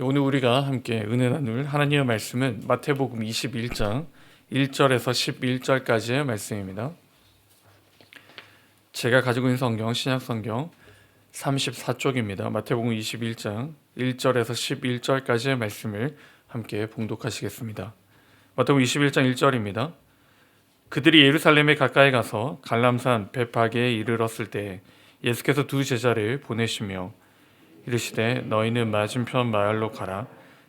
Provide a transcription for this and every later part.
오늘 우리가 함께 은혜 나눌 하나님의 말씀은 마태복음 21장 1절에서 11절까지의 말씀입니다. 제가 가지고 있는 성경 신약 성경 34쪽입니다. 마태복음 21장 1절에서 11절까지의 말씀을 함께 봉독하시겠습니다. 마태복음 21장 1절입니다. 그들이 예루살렘에 가까이 가서 갈람산 베파게에 이르렀을 때 예수께서 두 제자를 보내시며 이르시되 너희는 맞은편 마을로 가라.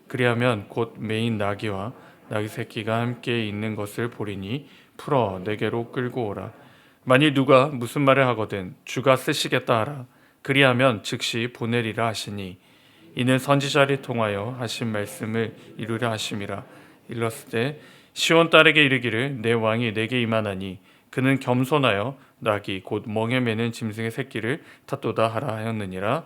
그리하면 곧 메인 나귀와 나귀 새끼가 함께 있는 것을 보리니 풀어 내게로 끌고 오라. 만일 누가 무슨 말을 하거든 주가 쓰시겠다 하라. 그리하면 즉시 보내리라 하시니 이는 선지자를 통하여 하신 말씀을 이루려 하심이라. 일렀을 때 시온 딸에게 이르기를 내 왕이 내게 임하나니 그는 겸손하여 나귀 곧 멍에 매는 짐승의 새끼를 탔도다 하라 하였느니라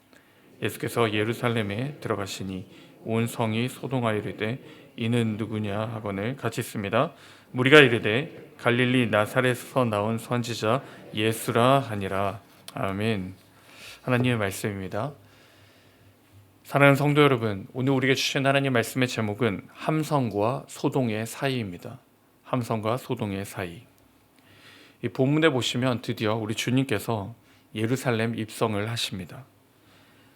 예수께서 예루살렘에 들어가시니 온 성이 소동하여 이르되 이는 누구냐 하거늘 같이 씁니다. 무리가 이르되 갈릴리 나사렛에서 나온 선지자 예수라 하니라. 아멘. 하나님의 말씀입니다. 사랑하는 성도 여러분, 오늘 우리에게 주신 하나님 말씀의 제목은 함성과 소동의 사이입니다. 함성과 소동의 사이. 이 본문에 보시면 드디어 우리 주님께서 예루살렘 입성을 하십니다.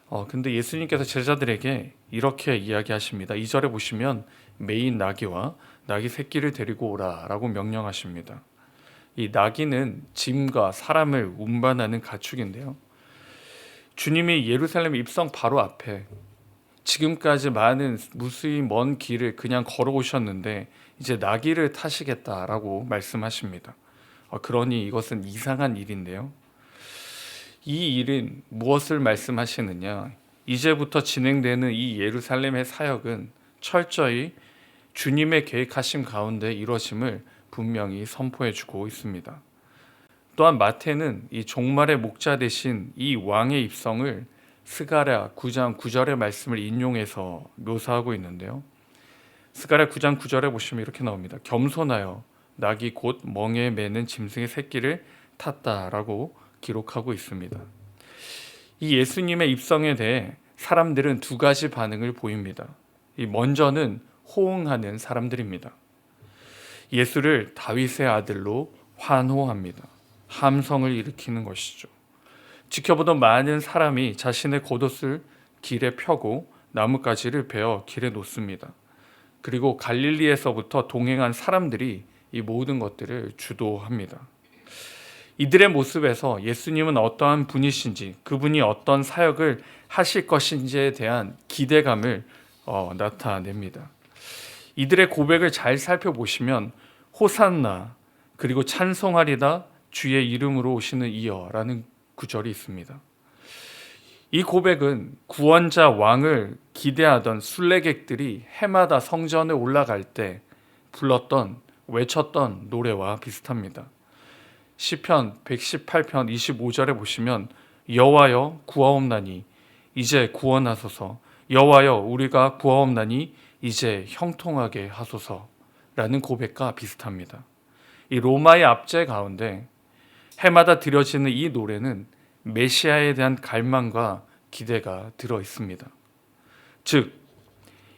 어, 근데 예수님께서 제자들에게 이렇게 이야기하십니다. 2절에 보시면 메인 나귀와 나귀 새끼를 데리고 오라라고 명령하십니다. 이 나귀는 짐과 사람을 운반하는 가축인데요. 주님이 예루살렘 입성 바로 앞에 지금까지 많은 무수히 먼 길을 그냥 걸어오셨는데 이제 나귀를 타시겠다라고 말씀하십니다. 어, 그러니 이것은 이상한 일인데요. 이 일은 무엇을 말씀하시느냐? 이제부터 진행되는 이 예루살렘의 사역은 철저히 주님의 계획하심 가운데 이루어짐을 분명히 선포해 주고 있습니다. 또한 마태는 이 종말의 목자 대신 이 왕의 입성을 스가랴 9장 9절의 말씀을 인용해서 묘사하고 있는데요. 스가랴 9장 9절에 보시면 이렇게 나옵니다. 겸손하여 낙이 곧 멍에 매는 짐승의 새끼를 탔다라고 기록하고 있습니다. 이 예수님의 입성에 대해 사람들은 두 가지 반응을 보입니다. 먼저는 호응하는 사람들입니다. 예수를 다윗의 아들로 환호합니다. 함성을 일으키는 것이죠. 지켜보던 많은 사람이 자신의 겉옷을 길에 펴고 나뭇가지를 베어 길에 놓습니다. 그리고 갈릴리에서부터 동행한 사람들이 이 모든 것들을 주도합니다. 이들의 모습에서 예수님은 어떠한 분이신지 그분이 어떤 사역을 하실 것인지에 대한 기대감을 어, 나타냅니다. 이들의 고백을 잘 살펴보시면 호산나 그리고 찬송하리다 주의 이름으로 오시는 이여라는 구절이 있습니다. 이 고백은 구원자 왕을 기대하던 순례객들이 해마다 성전에 올라갈 때 불렀던 외쳤던 노래와 비슷합니다. 시편 118편 25절에 보시면 여호와여 구하옵나니 이제 구원하소서 여호와여 우리가 구하옵나니 이제 형통하게 하소서라는 고백과 비슷합니다. 이 로마의 압제 가운데 해마다 드려지는 이 노래는 메시아에 대한 갈망과 기대가 들어 있습니다. 즉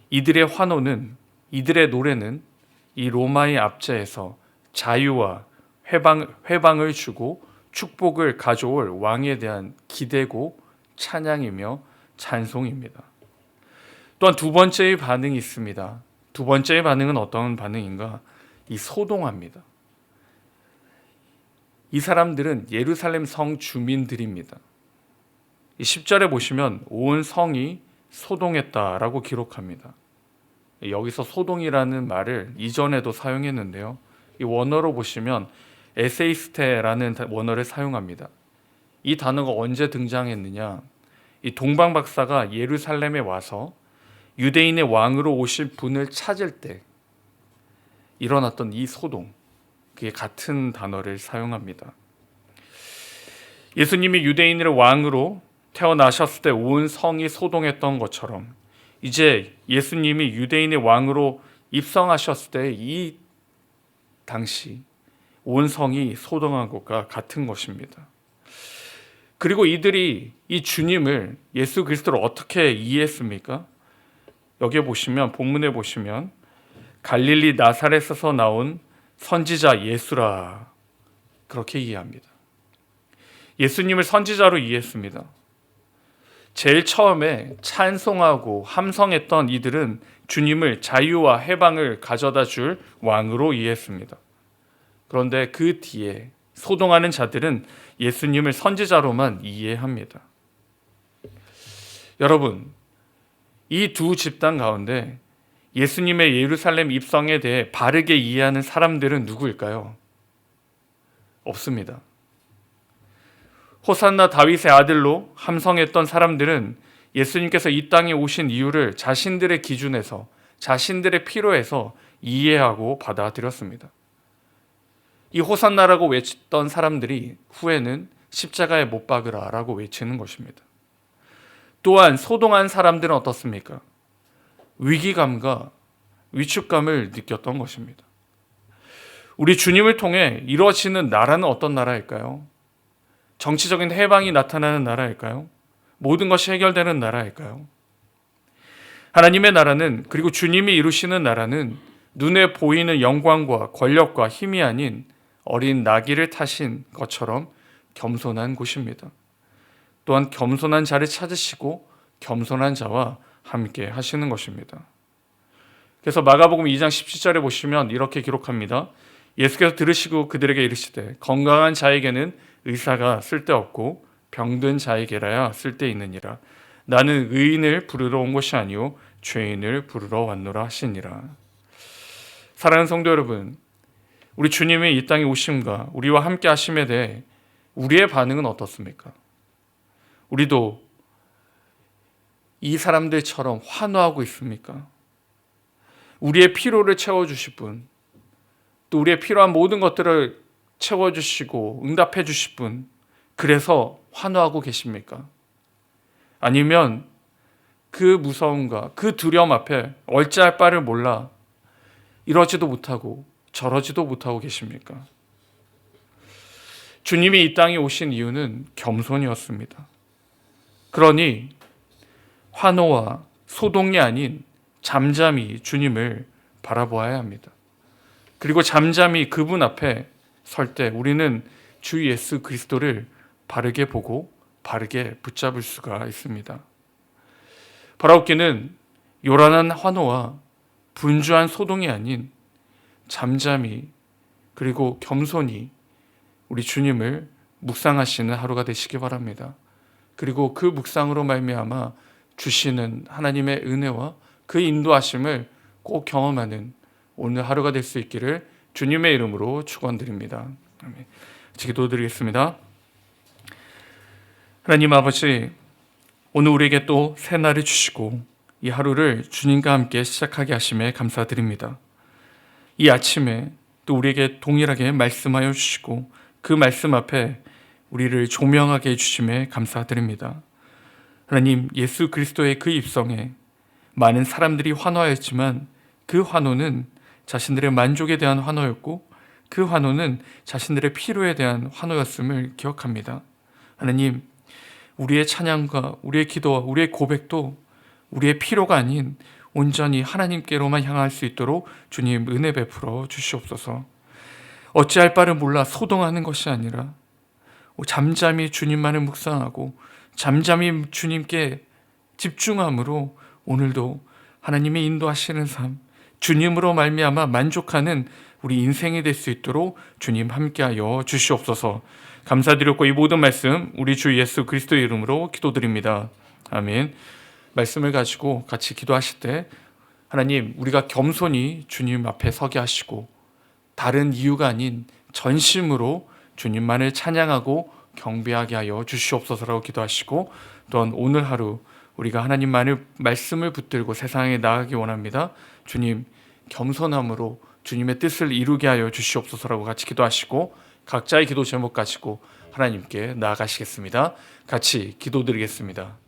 이들의 환호는 이들의 노래는 이 로마의 압제에서 자유와 회방, 회방을 주고 축복을 가져올 왕에 대한 기대고 찬양이며 찬송입니다. 또한 두 번째의 반응이 있습니다. 두 번째의 반응은 어떤 반응인가? 이 소동합니다. 이 사람들은 예루살렘 성 주민들입니다. 10절에 보시면 온 성이 소동했다라고 기록합니다. 여기서 소동이라는 말을 이전에도 사용했는데요. 이 원어로 보시면 에세이스테라는 원어를 사용합니다. 이 단어가 언제 등장했느냐? 이 동방 박사가 예루살렘에 와서 유대인의 왕으로 오실 분을 찾을 때 일어났던 이 소동, 그게 같은 단어를 사용합니다. 예수님이 유대인의 왕으로 태어나셨을 때 온 성이 소동했던 것처럼 이제 예수님이 유대인의 왕으로 입성하셨을 때 이 당시 온 성이 소동한 것과 같은 것입니다. 그리고 이들이 이 주님을 예수 그리스도를 어떻게 이해했습니까? 여기에 보시면 본문에 보시면 갈릴리 나사렛에서 나온 선지자 예수라 그렇게 이해합니다. 예수님을 선지자로 이해했습니다. 제일 처음에 찬송하고 함성했던 이들은 주님을 자유와 해방을 가져다 줄 왕으로 이해했습니다. 그런데 그 뒤에 소동하는 자들은 예수님을 선지자로만 이해합니다. 여러분, 이 두 집단 가운데 예수님의 예루살렘 입성에 대해 바르게 이해하는 사람들은 누구일까요? 없습니다. 호산나 다윗의 아들로 함성했던 사람들은 예수님께서 이 땅에 오신 이유를 자신들의 기준에서 자신들의 필요에서 이해하고 받아들였습니다. 이 호산나라고 외쳤던 사람들이 후에는 십자가에 못 박으라라고 외치는 것입니다. 또한 소동한 사람들은 어떻습니까? 위기감과 위축감을 느꼈던 것입니다. 우리 주님을 통해 이루어지는 나라는 어떤 나라일까요? 정치적인 해방이 나타나는 나라일까요? 모든 것이 해결되는 나라일까요? 하나님의 나라는 그리고 주님이 이루시는 나라는 눈에 보이는 영광과 권력과 힘이 아닌 어린 나귀를 타신 것처럼 겸손한 곳입니다. 또한 겸손한 자를 찾으시고 겸손한 자와 함께 하시는 것입니다. 그래서 마가복음 2장 17절에 보시면 이렇게 기록합니다. 예수께서 들으시고 그들에게 이르시되 건강한 자에게는 의사가 쓸데없고 병든 자에게라야 쓸데있느니라. 나는 의인을 부르러 온 것이 아니요 죄인을 부르러 왔노라 하시니라. 사랑하는 성도 여러분, 우리 주님의 이 땅에 오심과 우리와 함께 하심에 대해 우리의 반응은 어떻습니까? 우리도 이 사람들처럼 환호하고 있습니까? 우리의 피로를 채워주실 분, 또 우리의 필요한 모든 것들을 채워주시고 응답해 주실 분, 그래서 환호하고 계십니까? 아니면 그 무서움과 그 두려움 앞에 얼찌할 바를 몰라 이러지도 못하고 저러지도 못하고 계십니까? 주님이 이 땅에 오신 이유는 겸손이었습니다. 그러니 환호와 소동이 아닌 잠잠히 주님을 바라보아야 합니다. 그리고 잠잠히 그분 앞에 설 때 우리는 주 예수 그리스도를 바르게 보고 바르게 붙잡을 수가 있습니다. 바라옵기는 요란한 환호와 분주한 소동이 아닌 잠잠히 그리고 겸손히 우리 주님을 묵상하시는 하루가 되시기 바랍니다. 그리고 그 묵상으로 말미암아 주시는 하나님의 은혜와 그 인도하심을 꼭 경험하는 오늘 하루가 될 수 있기를 주님의 이름으로 축원드립니다. 기도드리겠습니다. 하나님 아버지, 오늘 우리에게 또 새 날을 주시고 이 하루를 주님과 함께 시작하게 하심에 감사드립니다. 이 아침에 또 우리에게 동일하게 말씀하여 주시고 그 말씀 앞에 우리를 조명하게 해주심에 감사드립니다. 하나님, 예수 그리스도의 그 입성에 많은 사람들이 환호하였지만 그 환호는 자신들의 만족에 대한 환호였고 그 환호는 자신들의 필요에 대한 환호였음을 기억합니다. 하나님, 우리의 찬양과 우리의 기도와 우리의 고백도 우리의 필요가 아닌 온전히 하나님께로만 향할 수 있도록 주님 은혜 베풀어 주시옵소서. 어찌할 바를 몰라 소동하는 것이 아니라 잠잠히 주님만을 묵상하고 잠잠히 주님께 집중함으로 오늘도 하나님의 인도하시는 삶, 주님으로 말미암아 만족하는 우리 인생이 될 수 있도록 주님 함께하여 주시옵소서. 감사드렸고 이 모든 말씀 우리 주 예수 그리스도의 이름으로 기도드립니다. 아멘. 말씀을 가지고 같이 기도하실 때 하나님 우리가 겸손히 주님 앞에 서게 하시고 다른 이유가 아닌 전심으로 주님만을 찬양하고 경배하게 하여 주시옵소서라고 기도하시고 또한 오늘 하루 우리가 하나님만을 말씀을 붙들고 세상에 나가기 원합니다. 주님 겸손함으로 주님의 뜻을 이루게 하여 주시옵소서라고 같이 기도하시고 각자의 기도 제목 가지고 하나님께 나아가시겠습니다. 같이 기도드리겠습니다.